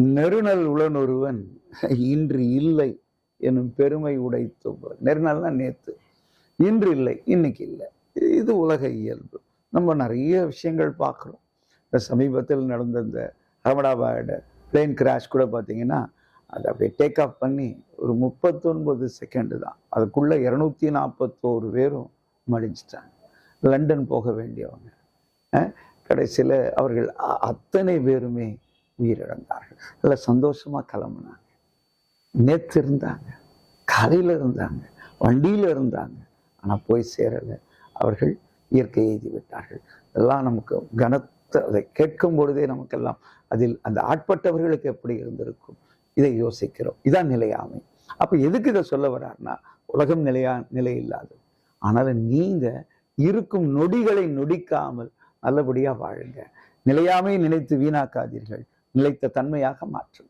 நெருநல் உளனொருவன் இன்று இல்லை எனும் பெருமை உடைத்து நெருநல்னா நேத்து. இன்று இல்லை இன்னைக்கு இல்லை. இது உலக இயல்பு. நம்ம நிறைய விஷயங்கள் பார்க்குறோம். இந்த சமீபத்தில் நடந்த இந்த அகமதாபாத் பிளேன் கிராஷ் கூட பார்த்தீங்கன்னா அதை அப்படியே டேக் ஆஃப் பண்ணி ஒரு முப்பத்தொன்பது செகண்டு தான். அதுக்குள்ளே இரநூத்தி நாற்பத்தோரு பேரும் மடிஞ்சிட்டாங்க. லண்டன் போக வேண்டியவங்க. கடைசியில் அவர்கள் அ- அத்தனை பேருமே உயிரிழந்தார்கள். நல்ல சந்தோஷமாக கிளம்புனாங்க. நேற்று இருந்தாங்க. கரையில் இருந்தாங்க. வண்டியில் இருந்தாங்க. ஆனால் போய் சேரலை. அவர்கள் இயற்கை எய்தி விட்டார்கள். இதெல்லாம் நமக்கு கனத்தை அதை கேட்கும் பொழுதே நமக்கெல்லாம் அதில் அந்த ஆட்பட்டவர்களுக்கு எப்படி இருந்திருக்கும்? இதை யோசிக்கிறோம். இதான் நிலையாமை. அப்போ எதுக்கு இதை சொல்ல வர்றாருன்னா உலகம் நிலையா நிலை இல்லாது ஆனாலும் நீங்க இருக்கும் நொடிகளை நொடிக்காமல் நல்லபடியா வாழுங்க. நிலையாமை நினைத்து வீணாக்காதீர்கள். நிலைத்த தன்மையாக மாற்றும்